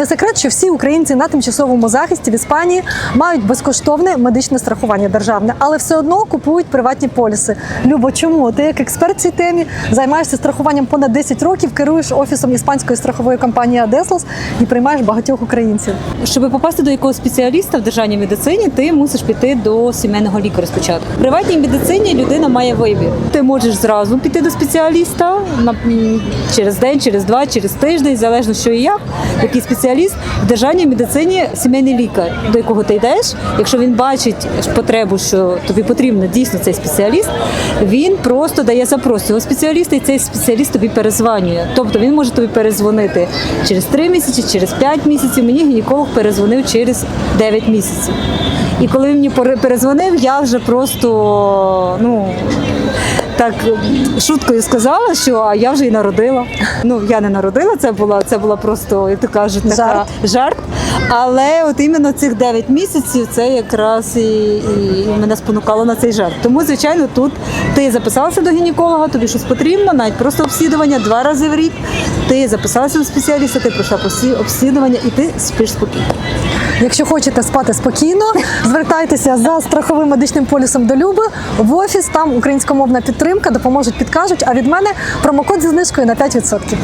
Не секрет, що всі українці на тимчасовому захисті в Іспанії мають безкоштовне медичне страхування державне, але все одно купують приватні поліси. Любо, чому ти як експерт в цій темі займаєшся страхуванням понад 10 років, керуєш офісом іспанської страхової компанії Адеслас і приймаєш багатьох українців. Щоб попасти до якогось спеціаліста в державній медицині, ти мусиш піти до сімейного лікаря спочатку. В приватній медицині людина має вибір. Ти можеш зразу піти до спеціаліста через день, через два, через тиждень, залежно що і як. Який спеціаліст в державній медицині сімейний лікар, до якого ти йдеш. Якщо він бачить потребу, що тобі потрібно дійсно цей спеціаліст, він просто дає запрос цього спеціаліста, і цей спеціаліст тобі перезванює. Тобто він може тобі перезвонити через 3 місяці, через 5 місяців. Мені гінеколог перезвонив через 9 місяців. І коли він мені пере- перезвонив, я вже просто ну. Так шуткою сказала, що а я вже і народила. Ну я не народила, це була це була просто, як то кажуть, така Жарт. жарт. Але от іменно цих 9 місяців це якраз і, і мене спонукало на цей жарт. Тому, звичайно, тут ти записалася до гінеколога, тобі щось потрібно, навіть просто обслідування два рази в рік. Ти записалася до спеціаліста, ти пройшла обслідування і ти спиш спокійно. Якщо хочете спати спокійно, звертайтеся за страховим медичним полісом до Люби в офіс. Там українськомовна підтримка допоможуть, підкажуть. А від мене промокод зі знижкою на 5%.